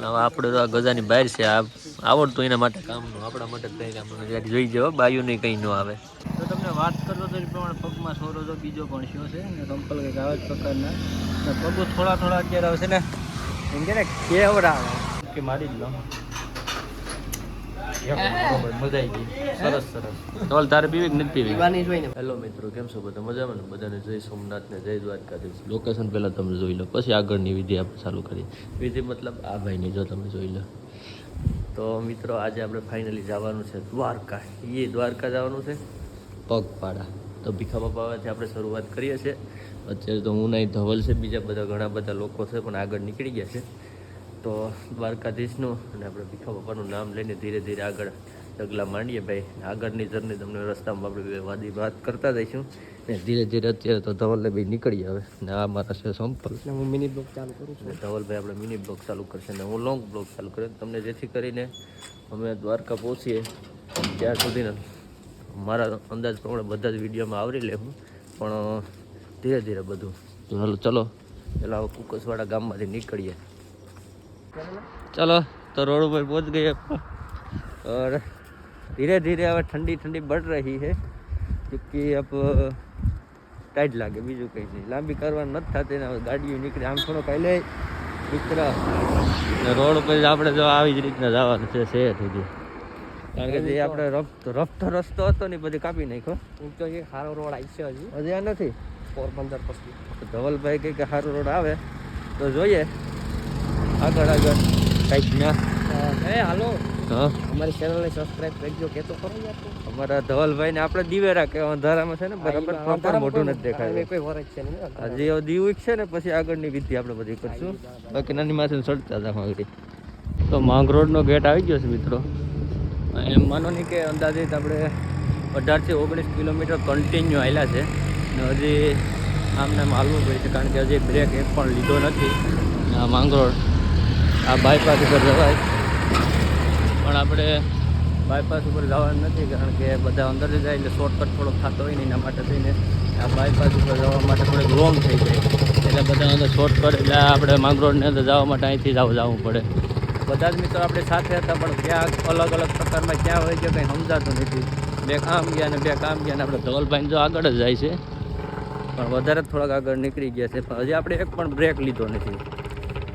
અને હવે આપણે તો આ ગજાની બહાર છે. આ આવડતું એના માટે કામનું, આપણા માટે કંઈ કામનું. જોઈ જવા નહીં કંઈ ન આવે. તો તમને વાત કરતો તો એ પ્રમાણે પગમાં સોરો તો બીજો પણ શો છે ને કંપલ કંઈક આવા જ પ્રકારના. પગો થોડા થોડા અત્યારે આવશે ને, એમ કે ને, કેવડાવે? કે મારી જ લો હેલો મિત્રો કેમ છો બધા? મજામાં બધાને જય સોમનાથ ને જય દ્વારકાધીશ. લોકેશન પહેલાં તમે જોઈ લો પછી આગળની વિધિ આપણે ચાલુ કરીએ. વિધિ મતલબ આ ભાઈની જો તમે જોઈ લો. તો મિત્રો આજે આપણે ફાઇનલી જવાનું છે દ્વારકા. એ દ્વારકા જવાનું છે પગપાળા. તો ભીખા બાપાથી આપણે શરૂઆત કરીએ છીએ. અત્યારે તો હું નહીં ધવલ છે બીજા બધા ઘણા બધા લોકો છે પણ આગળ નીકળી ગયા છે. તો દ્વારકાધીશનું અને આપણે ભીખા બાપાનું નામ લઈને ધીરે ધીરે આગળ ડગલા માંડીએ ભાઈ. આગળની જર્ની તમને રસ્તામાં આપણે વાદી વાત કરતા જઈશું. ને ધીરે ધીરે અત્યારે તો ધવલને ભાઈ નીકળી આવે. ને આ મારા છે સંપલ. એટલે હું મિની બ્લોક ચાલુ કરું છું. ધવલભાઈ આપણે મિની બ્લોક ચાલુ કરશે ને હું લોંગ બ્લોક ચાલુ કર્યો તમને જેથી કરીને અમે દ્વારકા પહોંચીએ ત્યાં સુધીને મારા અંદાજ પ્રમાણે બધા જ વિડીયોમાં આવરી લેવું. પણ ધીરે ધીરે બધું. તો હાલો ચલો. પેલા કુકસવાડા ગામમાંથી નીકળીએ. ચલો તો રોડ ઉપર પહોંચ ગઈ और ધીરે धीरे अब ઠંડી ठंडी बढ़ रही है क्योंकि अब ટાઈટ લાગે બીજું કંઈ નહીં. લાંબી કરવાનું નથી થતી હવે ગાડીઓ નીકળે. આમ થોડો કાંઈ લે મિત્ર રોડ ઉપર આપણે જો આવી જ રીતના જવાનું છે શહેર સુધી. કારણ કે જે આપણે રફતો રસ્તો હતો ને બધી કાપી નાખ્યો. હું તો એક સારો રોડ આવી છે હજી. હજી આ નથી? પોરબંદર પછી. ધવલભાઈ કંઈક સારો રોડ આવે. તો જોઈએ. આગળ આગળ કંઈક ના એ હાલો. હા? અમારી ચેનલને સબસ્ક્રાઇબ કરજો કે તો કરો યાર. અમારા ધવલભાઈ ને આપણે દિવેરા કે અંધારામાં છે ને બરાબર પ્રોપર મોઢું નથી દેખાય. કોઈ વરજ છે નહીં હજી હવે દીવું છે ને પછી આગળની વિધિ આપણે બધી કરશું. બાકી નાની માથે ચડતા હતા આગળ તો માંગરોળનો ગેટ આવી ગયો છે મિત્રો. એમ માનો નહીં કે અંદાજિત આપણે અઢારથી ઓગણીસ કિલોમીટર કન્ટિન્યુ આવેલા છે. ને હજી આમને આમ હાલવું પડે છે કારણ કે હજી બ્રેક એક પણ લીધો નથી. માંગરોળ આ બાયપાસ ઉપર જવાય. પણ આપણે બાયપાસ ઉપર જવાનું નથી, કારણ કે બધા અંદર જાય એટલે શોર્ટકટ થોડોક થતો હોય ને એના માટે થઈને આ બાયપાસ ઉપર જવા માટે થોડીક લોંગ થઈ જાય. એટલે બધા અંદર શોર્ટકટ એટલે આપણે માંગરોડની અંદર જવા માટે અહીંથી જ જવું પડે. બધા જ મિત્રો આપણે સાથે હતા, પણ ક્યાં અલગ અલગ પ્રકારમાં ક્યાં હોય છે કંઈ સમજાતું નથી. બે કામ ગયા ને બે કામ ગયા ને આપણે ધવલભાઈ જો આગળ જ જાય છે. પણ વધારે થોડાક આગળ નીકળી ગયા છે, પણ હજી આપણે એક પણ બ્રેક લીધો નથી.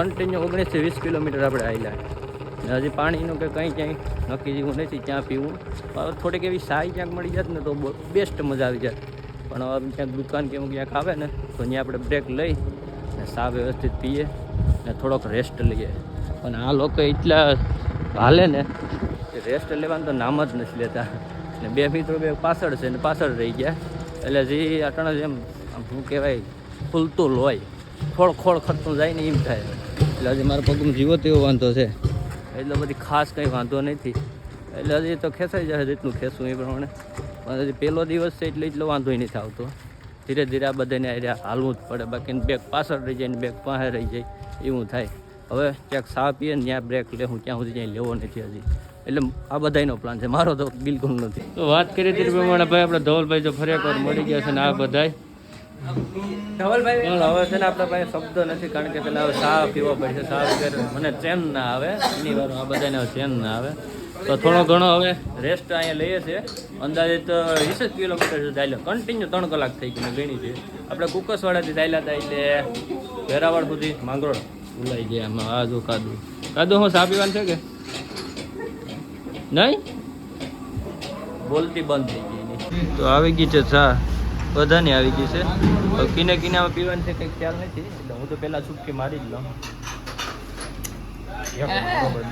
કન્ટિન્યુ ઓગણીસથી વીસ કિલોમીટર આપણે આવેલા હજી પાણીનું કે કંઈ ક્યાંય નક્કી જેવું નથી ક્યાં પીવું થોડીક એવી સાઈ ક્યાંક મળી જાત ને તો બેસ્ટ મજા આવી જાય પણ હવે ક્યાંક દુકાન કે ક્યાંક આવે ને તો ત્યાં આપણે બ્રેક લઈ ને સા વ્યવસ્થિત પીએ ને થોડોક રેસ્ટ લઈએ પણ આ લોકો એટલા હાલે ને કે રેસ્ટ લેવાનું તો નામ જ નથી લેતા ને બે મિત્રો બે પાછળ છે ને પાછળ રહી ગયા એટલે જે અટણ જેમ શું કહેવાય ફૂલતું લોય ખોળ ખોળ ખરતું જાય ને એમ થાય એટલે હજી મારા પગમાં જીવો તેવો વાંધો છે. એટલે બધી ખાસ કંઈ વાંધો નથી. એટલે હજી તો ખેંચાઈ જશે જેટલું ખેંચું એ પ્રમાણે. પણ હજી પહેલો દિવસ છે એટલે એટલો વાંધો નથી આવતો. ધીરે ધીરે આ બધાને હાલવું જ પડે. બાકી બેગ પાછળ રહી જાય ને બેગ પાસે રહી જાય એવું થાય. હવે ક્યાંક સા પીએ ને ત્યાં બ્રેક લે હું ત્યાં સુધી ક્યાંય લેવો નથી હજી. એટલે આ બધાનો પ્લાન છે. મારો તો બિલકુલ નથી. તો વાત કરી તે પ્રમાણે ભાઈ આપણે ધવલભાઈ જો ફરી એકવાર મળી ગયા છે ને આ બધાય. ધવલભાઈ હવે છે ને આપણા પાસે શબ્દ નથી, કારણ કે પેલા ચા પીવો પડશે. ચા વગર મને ચેન ના આવે. એની વાર આ બધાને ચેન ના આવે. તો થોડો ઘણો હવે રેસ્ટ અહીંયા લઈએ છીએ. અંદાજિત વીસ જ કિલોમીટર સુધી ચાલ્યો. કન્ટિન્યુ ત્રણ કલાક થઈ મેં ગણી છે. આપણે કુકસવાડાથી ચાલ્યા હતા એટલે વેરાવળ સુધી માંગરોળ ભૂલાઈ ગયા આમાં. આ જો કાદુ કાદુ હું ચા પીવાનું છે કે? નહીં? બોલતી બંધ થઈ ગઈ તો આવી ગઈ છે ચા. બધાની આવી ગઈ છે. કિને કિનામાં પીવાની છે કંઈ ખ્યાલ નથી એટલે હું તો પહેલાં છૂટકી મારી જ લઉં.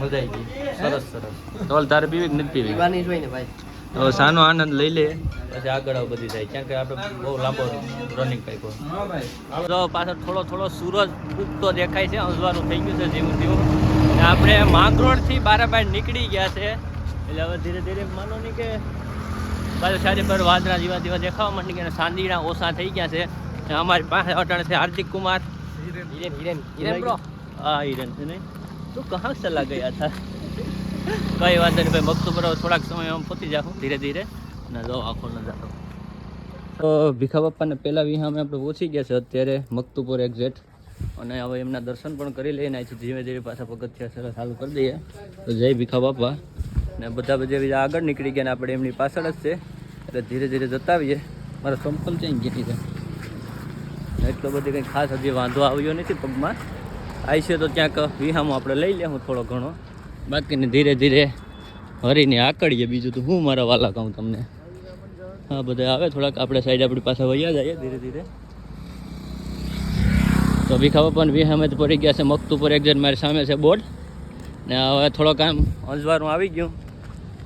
મજા આવી ગઈ. સરસ સરસ. ચાલ તારે પીવી કે નથી પીવી? પીવાની જોઈને ભાઈ. હવે સાનો આનંદ લઈ લે. પછી આગળ આવું બધી થાય. ક્યાંક આપણે બહુ લાંબો રનિંગ કાંઈક તો પાછળ થોડો થોડો સૂરજ ઉગતો દેખાય છે. અંજવાનું થઈ ગયું છે જેવું તેવું. આપણે માંગરોળથી બારાબાર નીકળી ગયા છે. એટલે હવે ધીરે ધીરે માનો નહીં કે પાછું સારી પર વાદરા જેવા જેવા દેખાવા માંડી ગયા સાંદીડા ઓછા થઈ ગયા છે. અમારી પાસે અટણ છે હાર્દિક કુમાર. હિરેન. હિરેન હિરેન બ્રો. હા હિરેન છે નહીં તું કહા ચલા ગયા હતા? કઈ વાંધો નહીં ભાઈ મગતું બરાબર થોડાક સમય આમ પહોંચી જાઉં ધીરે ધીરે. અને જો આખો નજારો તો ભીખા બાપાને પહેલાં વિહા અમે આપણે પહોંચી ગયા છે. અત્યારે મકતુપુર એક્ઝેટ અને હવે એમના દર્શન પણ કરી લઈને અહીંથી ધીમે ધીમે પાછા પગથિયા સરસ ચાલુ કરી દઈએ. તો જય ભીખા બાપા. ને બધા બધા બીજા આગળ નીકળી ગયા ને આપણે એમની પાછળ જ છે. એટલે ધીરે ધીરે જતા આવીએ. મારા સંપલ ચેન્જ ગઈ છે. એટલો બધી કંઈ ખાસ હજી વાંધો આવ્યો નથી પગમાં. છે તો ક્યાંક વિહામાં આપણે લઈ લેવું થોડો ઘણો. બાકીને ધીરે ધીરે હરીને આકડીએ બીજું તો હું મારા વાલા કહું તમને. હા, બધા આવે થોડાક. આપણે સાઈડ આપણી પાસે વૈયા જઈએ ધીરે ધીરે. તો ભીખા પણ વિહામે પડી ગયા છે મખતું પર. એક્ઝેક્ટ મારી સામે છે બોર્ડ. ને હવે થોડોક આમ અંજવારું આવી ગયું.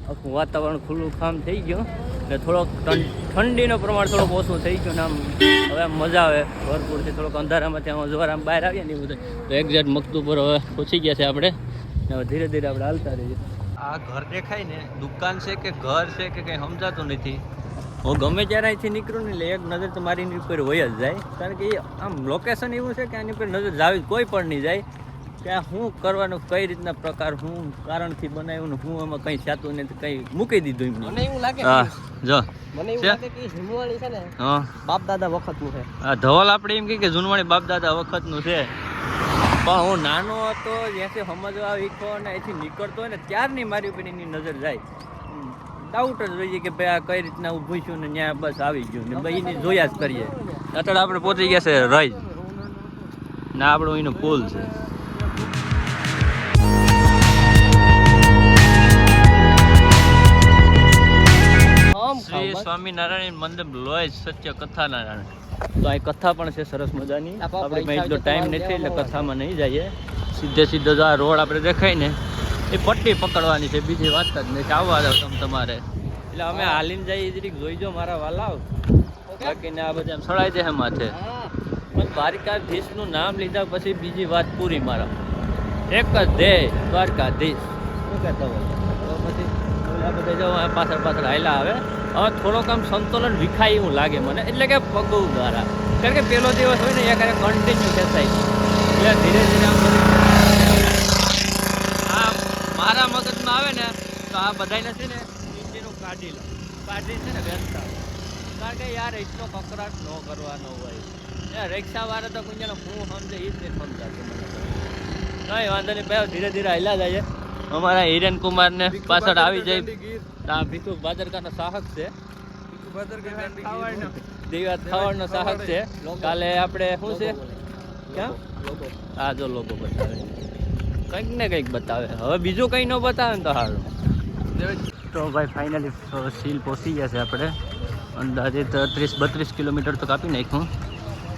આખું વાતાવરણ ખુલ્લું ખામ થઈ ગયું. ને થોડોક ઠંડીનું પ્રમાણ થોડુંક ઓછું થઈ ગયું ને આમ હવે આમ મજા આવે. ભરપૂરથી થોડોક અંધારામાં ત્યાં અંજવાર આમ બહાર આવીએ ને એવું તો એક્ઝેક્ટ મખતું પર હવે પહોંચી ગયા છે આપણે. હવે ધીરે ધીરે આપણે હાલતા રહીએ. આ ઘર દેખાય ને દુકાન છે કે ઘર છે કે કંઈ સમજાતું નથી. હું ગમે ત્યારે અહીંથી નીકળું ને એટલે એક નજર તો મારી એની ઉપર હોય જ જાય. કારણ કે એ આમ લોકેશન એવું છે કે આની ઉપર નજર જાવી કોઈ પણ નહીં જાય. કે આ શું કરવાનું કઈ રીતના પ્રકાર હું કારણથી બનાવ્યું ને હું એમાં કંઈ જાતું નથી કંઈ મૂકી દીધું એમ મને એવું લાગે હા જો. મને એવું લાગે કે હિમવાળી છે ને હા. બાપ દાદા વખતનું છે. આ ધવલ આપણે એમ કે જૂનવાણી બાપ દાદા વખતનું છે. પણ હું નાનો હતો જ્યાંથી સમજવા શીખો અને અહીંથી નીકળતો હોય ને ત્યારની મારી ઉપર એની નજર જાય. ડાઉટ જ રહી કે ભાઈ આ કઈ રીતના ઊભું છું ને ત્યાં બસ આવી ગયું ને ભાઈ એની જોયા જ કરીએ. અત્યારે આપણે પહોંચી ગયા છે રઈ ના આપણું એનું પુલ છે. શ્રી સ્વામિનારાયણ મંદિર લોય સત્ય કથા નારાયણ તો આ કથા પણ છે સરસ મજાની. આપણે પૈસા એટલો ટાઈમ નથી એટલે કથામાં નહીં જઈએ. સીધે સીધો આ રોડ આપણે દેખાય ને એ પટ્ટી પકડવાની છે બીજી વાત જ કે આવવા દો તમે તમારે. એટલે અમે હાલીને જઈએ જરીક જોઈજો મારા વાલાવ બાકી ને આ બધા સળાઈ દે માથે. પણ દ્વારકાધીશનું નામ લીધા પછી બીજી વાત પૂરી મારા. એક જ ધ્યેય દ્વારકાધીશ. શું કહેતા હોય? ઓલા બધા જો આ પાછળ પાછળ હાયલા આવે. હવે થોડોક આમ સંતુલન વિખાય એવું લાગે મને. એટલે કે પગ દ્વારા કારણ કે પહેલો દિવસ હોય ને, એ ક્યારે કન્ટિન્યુ ખેંચાય એટલે ધીરે ધીરે આમ આ મારા મગજમાં આવે ને, તો આ બધાય નથી ને ઇન્જિનું કાઢી લો. કાઢી છે ને વ્યસ્ત. કારણ કે યાર, એટલો કકરાટ ન કરવાનો હોય. એ રિક્ષાવાળા તો કોઈ હું સમજે એ જ નહીં સમજાતું તો. વાંધો નહીં ભાઈ ધીરે ધીરે હલા જાય અમારા હિરેન કુમાર ને પાછળ આવી જાય આ ભીખુ બાદરકાનો સાહક છે. દિવાત ખાવાનો સાહક છે. કાલે આપણે શું છે? ક્યાં? હા જો લોકો બતાવે. કંઈક ને કંઈક બતાવે. હવે બીજું કંઈ ન બતાવે ને તો સારું તો ભાઈ ફાઇનલી સીલ પહોંચી ગયા છે આપણે. અંદાજે ત્રીસ બત્રીસ કિલોમીટર તો કાપી નાખ્યું.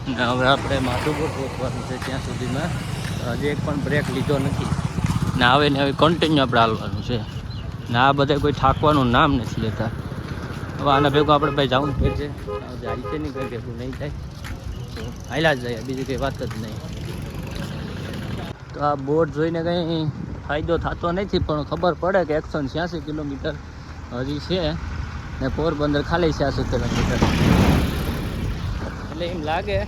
ને હવે આપણે માધુપુર પહોંચવાનું છે ત્યાં સુધીમાં. હજી એક પણ બ્રેક લીધો નથી. ને આવે ને હવે કન્ટિન્યુ આપણે હાલવાનું છે. ને આ બધા કોઈ થાકવાનું નામ નથી લેતા. હવે આના ભેગું આપણે ભાઈ જવું છે. જાય છે નહીં કંઈ ભેગું નહીં થાય. તો હાલ્યા જ જાય બીજી કંઈ વાત જ નહીં. તો આ બોર્ડ જોઈને કંઈ ફાયદો થતો નથી પણ ખબર પડે કે એકસો છ્યાસી કિલોમીટર હજી છે. ને પોરબંદર ખાલી છ્યાસી કિલોમીટર. એટલે એમ લાગે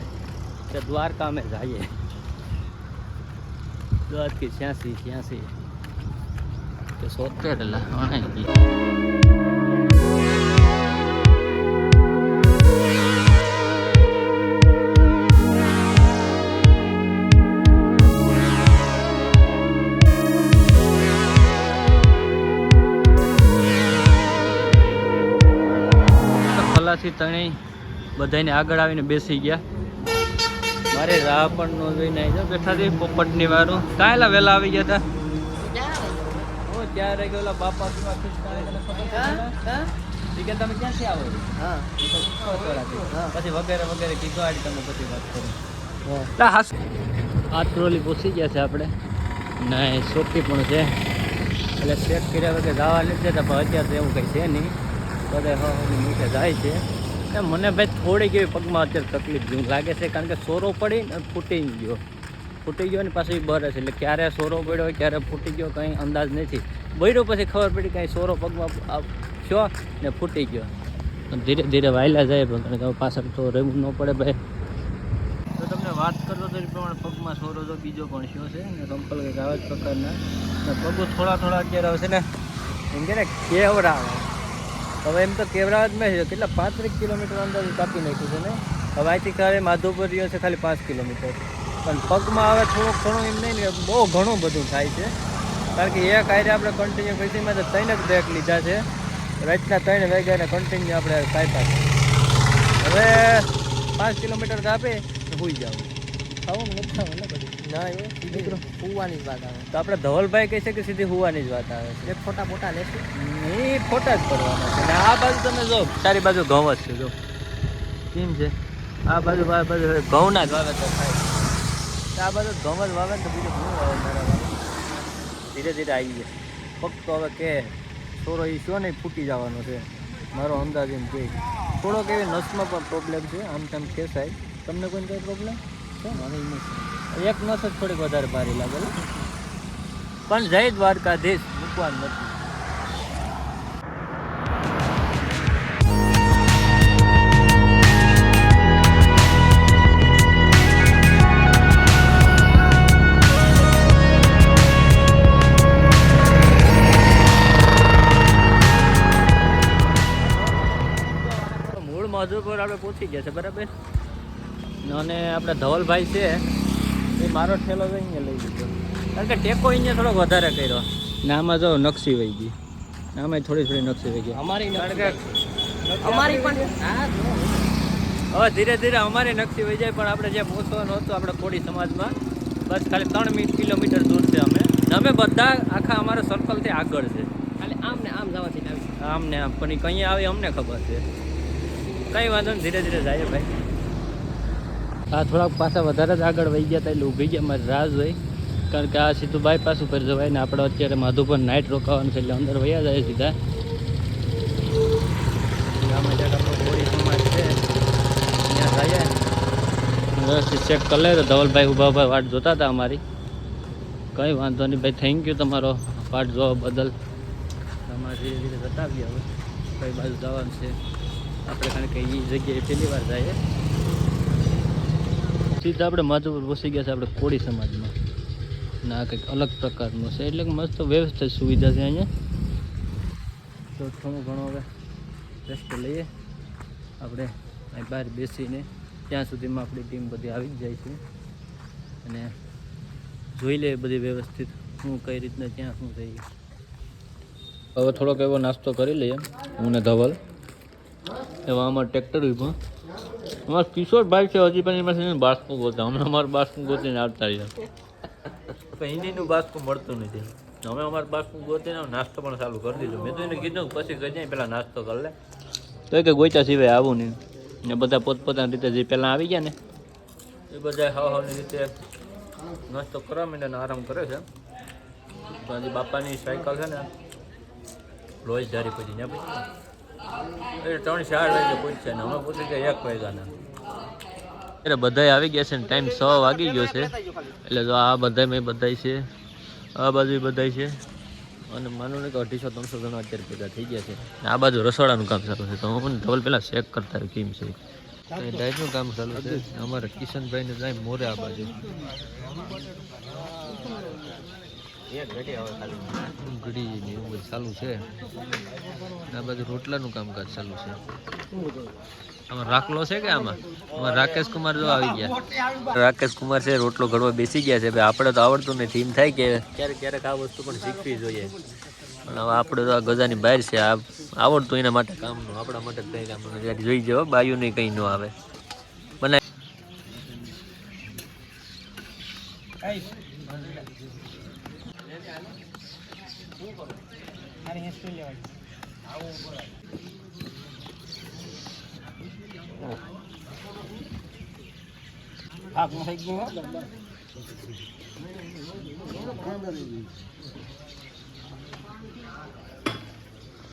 કે દ્વારકા અમે જઈએ દ્વારકી છ્યાસી છ્યાસી. કે સોતેર અણાઈ ખલાસી ત્રણેય બધાને આગળ આવીને બેસી ગયા. મારે રાહ પણ નો જોઈને આવી જાવ બેઠા હતી પોપટની વારું. કાંયલા વહેલા આવી ગયા હતા ત્યારે ગયેલા? બાપા? ને? હા? ઈ કે તમે ક્યાંથી આવો? હા. પછી વગેરે વગેરે કીધું આડી તમે પછી વાત કરો. આ ટ્રોલી પૂછી ગયા છે આપણે. ને સોપી પણ છે. એટલે ચેક કર્યા વગર જવા નથી દેતા પણ અત્યારે એવું કંઈ છે નહીં. બધા હવાની નીચે જાય છે. મને ભાઈ થોડીક એવી પગમાં અત્યારે તકલીફ જેવું લાગે છે, કારણ કે સોરો પડી ને ફૂટી ગયો. ફૂટી ગયો ને પાછું બરસ એટલે ક્યારે સોરો પડ્યો ક્યારે ફૂટી ગયો કંઈ અંદાજ નથી. બળ્યો પછી ખબર પડી કાંઈ સોરો પગમાં થયો ને ફૂટી ગયો. ધીરે ધીરે વાયલા જાય પણ કારણ કે પાછળ તો રહેવું ન પડે ભાઈ. તો તમને વાત કરતો તો એ પ્રમાણે પગમાં સોરો તો બીજો પણ થયો છે, ને કંપલ કંઈક આવા જ પ્રકારના. પગો થોડા થોડા અત્યારે આવશે ને, એમ કે ને કેવરાવે હવે એમ તો કેવરાવ જ મેં છે, કેટલા પાંત્રીસ કિલોમીટર અંદર કાપી નાખ્યું છે ને? હવે અહીંથી ખાલી માધવપુર રહ્યો છે ખાલી પાંચ કિલોમીટર. પણ પગમાં હવે થોડુંક ઘણું એમ નહીં ને, બહુ ઘણું બધું થાય છે. કારણ કે એક આયરે આપણે કન્ટિન્યુ પૈસીમાં તો ત્રણ જ બ્રેક લીધા છે. રાતના ત્રણ વાગ્યાને કન્ટિન્યુ આપણે કાપ્યા છે. હવે પાંચ કિલોમીટર કાપે તો હોઈ જાવ આવું નુકસાન ને ના એ જ વાત આવે. તો આપણે ધવલભાઈ કહે છે કે સીધી હુવાની જ વાત આવે છે. ફોટા ફોટા લેશું. એ ફોટા જ કરવાના છે. આ બાજુ તમે જો તારી બાજુ ઘઉં જ છે જો. કેમ છે? આ બાજુ બાજુ ઘઉંના જ વાવેતર થાય આ બાજુ ઘઉં જ વાવે તો બીજું ઘણું વાવે ધીરે ધીરે આવી જાય. ફક્ત હવે કે થોડો એ શો નહીં ફૂટી જવાનો છે. મારો અંદાજ એમ કે. થોડોક એવી નસમાં પણ પ્રોબ્લેમ છે. આમ તેમ ખેંચાય તમને કોઈ કઈ પ્રોબ્લેમ છે? મને નથી. એક નસ થોડીક વધારે ભારી લાગે પણ જય દ્વારકાધીશ, મૂકવાનું નથી. મૂળ મજૂર પર આપણે પહોંચી ગયા છે, બરાબર? અને આપણે ધવલભાઈ છે. એ મારો ઠેલો તો અહીંયા લઈ લીધો. કારણ કે ટેકો અહીંયા થોડોક વધારે કર્યો. ને આમાં જો નકશી વહી ગઈ. ને આમાં થોડી થોડી નકશી વહી ગઈ. અમારી કારણ કે અમારી પણ હવે ધીરે ધીરે અમારી નકશી વહી જાય પણ આપણે જે પહોંચવાનું હતું આપણે કોળી સમાજમાં બસ ખાલી ત્રણ કિલોમીટર દૂર છે અમે. અમે બધા આખા અમારા સર્કલથી આગળ છે. ખાલી આમ ને આમ જવાથી આમ ને આમ પણ એ કઈ આવે અમને ખબર છે. કઈ વાંધો નહીં ધીરે ધીરે જાય ભાઈ. આ થોડાક પાછા વધારે જ આગળ વહી ગયા હતા એટલે ઊભી ગયા મારી રાહ જોઈ. કારણ કે આ સીધું બાયપાસ ઉપર જવાય ને આપણે અત્યારે માધુપર નાઇટ રોકાવાનું છે એટલે અંદર વયા જાય સીધા. વ્યવસ્થિત ચેક કરી લે તો ધવલભાઈ ઊભા ઊભા વાટ જોતા હતા અમારી. કંઈ વાંધો નહીં ભાઈ થેન્ક યુ તમારો વાટ જોવા બદલ. તમારે ધીરે ધીરે બતાવીએ હવે કઈ બાજુ જવાનું છે. આપણે કારણ કે એ જગ્યાએ પહેલી વાર જઈએ. સીધા આપણે માધુપુર વસી ગયા છે આપણે કોળી સમાજમાં. ના કંઈક અલગ પ્રકારનું છે. એટલે મસ્ત વ્યવસ્થિત સુવિધા છે અહીંયા. તો થોડું ઘણું હવે રેસ્ટ લઈએ. આપણે અહીં બહાર બેસીને ત્યાં સુધીમાં આપણી ટીમ બધી આવી જ જાય છે. અને જોઈ લે બધી વ્યવસ્થિત શું કઈ રીતના ત્યાં શું થઈ હવે થોડોક એવો નાસ્તો કરી લઈએ. હું ને ધવલ. એવા આમાં ટ્રેક્ટર ઊભા અમારા કિશોરભાઈ છે હજી પણ એમાં બાસકું ગોતા. અમે અમારું બાસકું ગોતીને આવતા રહ્યા. હિન્દીનું બાસકું મળતું નથી. અમે અમારું બાસકું ગોતીને નાસ્તો પણ ચાલુ કરી દીધો. મેં તો એને કીધું પછી કહી જાય પહેલાં નાસ્તો કરી લે. તો કે ગોઈતા સિવાય આવું નહીં. ને બધા પોતપોતાની રીતે જે પહેલાં આવી ગયા ને એ બધા હાવ હાવની રીતે નાસ્તો કરવા માંડે આરામ કરે છે. હજી બાપાની સાયકલ છે ને લોહી જારી પછી ને પછી એટલે ત્રણ ચાર વાગે ને એક વાગ્યાના. એટલે બધાય આવી ગયા છે ને, ટાઈમ છ વાગી ગયો છે. એટલે જો આ બધા મેં બધાય છે. આ બાજુ બધાય છે. અને માનો ને કે અઢીસો, ત્રણસો જણા અત્યારે ભેગા થઈ ગયા છે. આ બાજુ રસોડાનું કામ ચાલુ છે. તો હું ધવલ પેલા ચેક કરતા રહ્યો કેમ છે. ડાયટનું કામ ચાલુ છે. અમારે કિશનભાઈ ને જાય મોરે આ બાજુ. ઘડી ને એવું બધું ચાલુ છે. આ બાજુ રોટલાનું કામકાજ ચાલુ છે. આમાં રાખલો છે કે આમાં? રાકેશ કુમાર જો આવી ગયા. રાકેશ કુમાર છે, રોટલો ઘડવા બેસી ગયા છે. ભાઈ, આપણે તો આવડતું નથી એમ થાય કે ક્યારેક ક્યારેક આ વસ્તુ પણ શીખવી જોઈએ. પણ હવે આપણે તો આ ગજાની બહાર છે. આ આવડતું એના માટે કામનું, આપણા માટે કંઈ કામ જોઈ જાઓ બાયું નહીં કંઈ ન આવે.